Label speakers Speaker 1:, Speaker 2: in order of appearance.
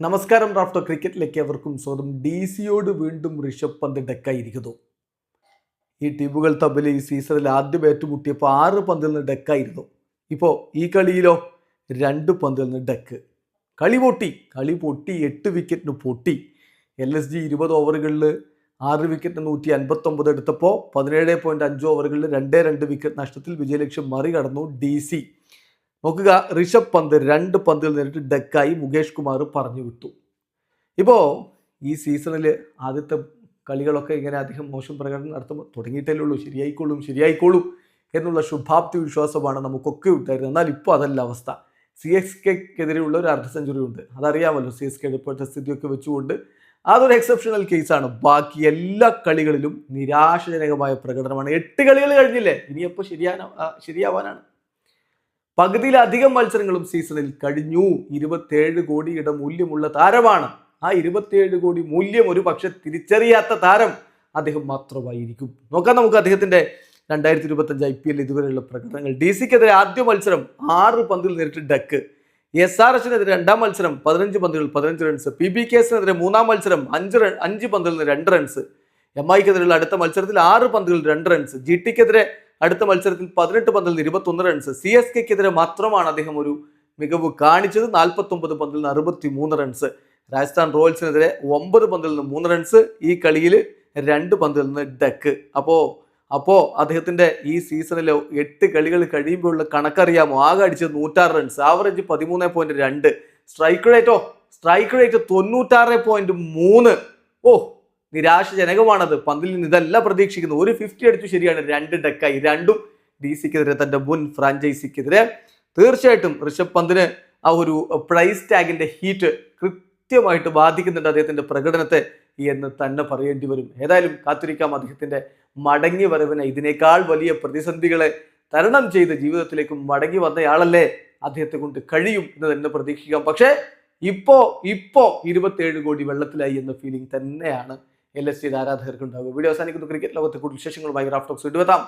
Speaker 1: നമസ്കാരം റാഫ്റ്റോ ക്രിക്കറ്റിലേക്ക് എവർക്കും സ്വാഗതം. ഡി സിയോട് വീണ്ടും ഋഷഭ് പന്ത് ഡെക്കായിരിക്കുന്നു. ഈ ടീമുകൾ തമ്മിൽ ഈ സീസണിൽ ആദ്യം ഏറ്റുമുട്ടിയപ്പോൾ ആറ് പന്തിൽ നിന്ന് ഡെക്കായിരുന്നു. ഇപ്പോൾ ഈ കളിയിലോ രണ്ട് പന്തിൽ നിന്ന് ഡെക്ക്. കളി പൊട്ടി. കളി പൊട്ടി. എട്ട് വിക്കറ്റിന് പൊട്ടി. എൽ എസ് ജി ഇരുപത് ഓവറുകളിൽ ആറ് വിക്കറ്റിന് നൂറ്റി അൻപത്തൊമ്പത് എടുത്തപ്പോൾ പതിനേഴ് പോയിന്റ് അഞ്ച് ഓവറുകളിൽ രണ്ടേ രണ്ട് വിക്കറ്റ് നഷ്ടത്തിൽ വിജയലക്ഷ്യം മറികടന്നു ഡി സി നോക്കുക ഋഷഭ് പന്ത് രണ്ട് പന്തുകൾ നേരിട്ട് ഡെക്കായി മുകേഷ് കുമാർ പറഞ്ഞു വിട്ടു. ഇപ്പോൾ ഈ സീസണിൽ ആദ്യത്തെ കളികളൊക്കെ ഇങ്ങനെ അധികം മോശം പ്രകടനം നടത്തുമ്പോൾ തുടങ്ങിയിട്ടല്ലേ ഉള്ളൂ ശരിയായിക്കോളും ശരിയായിക്കോളും എന്നുള്ള ശുഭാപ്തി വിശ്വാസമാണ് നമുക്കൊക്കെ ഉണ്ടായിരുന്നത്. എന്നാൽ ഇപ്പോൾ അതല്ല അവസ്ഥ. സി എസ് കെക്കെതിരെയുള്ള ഒരു അർദ്ധ സെഞ്ചുറി ഉണ്ട്. അതറിയാമല്ലോ സി എസ് കെ ഇപ്പോഴത്തെ സ്ഥിതിയൊക്കെ വെച്ചുകൊണ്ട്. അതൊരു എക്സെപ്ഷണൽ കേസാണ് ബാക്കി എല്ലാ കളികളിലും നിരാശജനകമായ പ്രകടനമാണ്. എട്ട് കളികൾ കഴിഞ്ഞില്ലേ? ഇനിയപ്പോൾ ശരിയാ ശരിയാവാനാണ്. പകുതിയിലധികം മത്സരങ്ങളും സീസണിൽ കഴിഞ്ഞു. ഇരുപത്തേഴ് കോടിയുടെ മൂല്യമുള്ള താരമാണ്. ആ ഇരുപത്തിയേഴ് കോടി മൂല്യം ഒരു പക്ഷെ തിരിച്ചറിയാത്ത താരം അദ്ദേഹം മാത്രമായിരിക്കും. നോക്കാം നമുക്ക് അദ്ദേഹത്തിന്റെ രണ്ടായിരത്തി ഇരുപത്തഞ്ച് ഐ പി എൽ ഇതുവരെയുള്ള പ്രകടനങ്ങൾ. ഡി സിക്കെതിരെ ആദ്യ മത്സരം ആറ് പന്തിൽ നേരിട്ട് ഡക്ക്. എസ് ആർ എസിനെതിരെ രണ്ടാം മത്സരം പതിനഞ്ച് പന്തുകൾ പതിനഞ്ച് റൺസ് പി ബി കെ എസിനെതിരെ മൂന്നാം മത്സരം അഞ്ച് റൺ അഞ്ച് നിന്ന് രണ്ട് റൺസ് എം ഐക്കെതിരെയുള്ള അടുത്ത മത്സരത്തിൽ ആറ് പന്തുകൾ രണ്ട് റൺസ് ജി ടിക്കെതിരെ അടുത്ത മത്സരത്തിൽ പതിനെട്ട് പന്തിൽ നിന്ന് ഇരുപത്തൊന്ന് റൺസ് സി എസ് കെക്കെതിരെ മാത്രമാണ് അദ്ദേഹം ഒരു മികവ് കാണിച്ചത്. നാൽപ്പത്തൊമ്പത് പന്തിൽ നിന്ന് അറുപത്തി മൂന്ന് റൺസ് രാജസ്ഥാൻ റോയൽസിനെതിരെ ഒമ്പത് പന്തിൽ നിന്ന് മൂന്ന് റൺസ് ഈ കളിയിൽ രണ്ട് പന്തിൽ നിന്ന് ഡക്ക് അപ്പോൾ അപ്പോൾ അദ്ദേഹത്തിന്റെ ഈ സീസണിലെ എട്ട് കളികൾ കഴിയുമ്പോഴുള്ള കണക്കറിയാമോ? ആകെ അടിച്ചത് നൂറ്റാറ് റൺസ് ആവറേജ് പതിമൂന്ന് പോയിന്റ് രണ്ട്. സ്ട്രൈക്ക് റേറ്റോ സ്ട്രൈക്ക് റേറ്റ് തൊണ്ണൂറ്റാറ് പോയിന്റ് മൂന്ന്. ഓ നിരാശജനകമാണത്. പന്തിൽ നിന്ന് ഇതല്ല പ്രതീക്ഷിക്കുന്നത് ഒരു ഫിഫ്റ്റി അടിച്ചു ശരിയാണ്. രണ്ട് ഡെക്കായി. രണ്ടും ഡി സിക്കെതിരെ തന്റെ മുൻ ഫ്രാഞ്ചൈസിക്കെതിരെ തീർച്ചയായിട്ടും ഋഷഭ് പന്തിന് ആ ഒരു പ്രൈസ് ടാഗിന്റെ ഹീറ്റ് കൃത്യമായിട്ട് ബാധിക്കുന്നുണ്ട് അദ്ദേഹത്തിന്റെ പ്രകടനത്തെ എന്ന് തന്നെ പറയേണ്ടി വരും. ഏതായാലും കാത്തിരിക്കാം അദ്ദേഹത്തിന്റെ മടങ്ങി വരവിനെ. ഇതിനേക്കാൾ വലിയ പ്രതിസന്ധികളെ തരണം ചെയ്ത് ജീവിതത്തിലേക്ക് മടങ്ങി വന്നയാളല്ലേ അദ്ദേഹത്തെ കൊണ്ട് കഴിയും എന്ന് തന്നെ പ്രതീക്ഷിക്കാം. പക്ഷേ ഇപ്പോ ഇപ്പോ ഇരുപത്തിയേഴ് കോടി വെള്ളത്തിലായി എന്ന ഫീലിംഗ് തന്നെയാണ് എൽ എസ് സി ആരാധകർക്ക് ഉണ്ടാവുക വീഡിയോ അവസാനിക്കുന്നു. ക്രിക്കറ്റ് ലോകത്തെ കൂടുതൽ വിശേഷങ്ങളുമായി റാഫ്റ്റോക്സ് ഇടുവെത്താം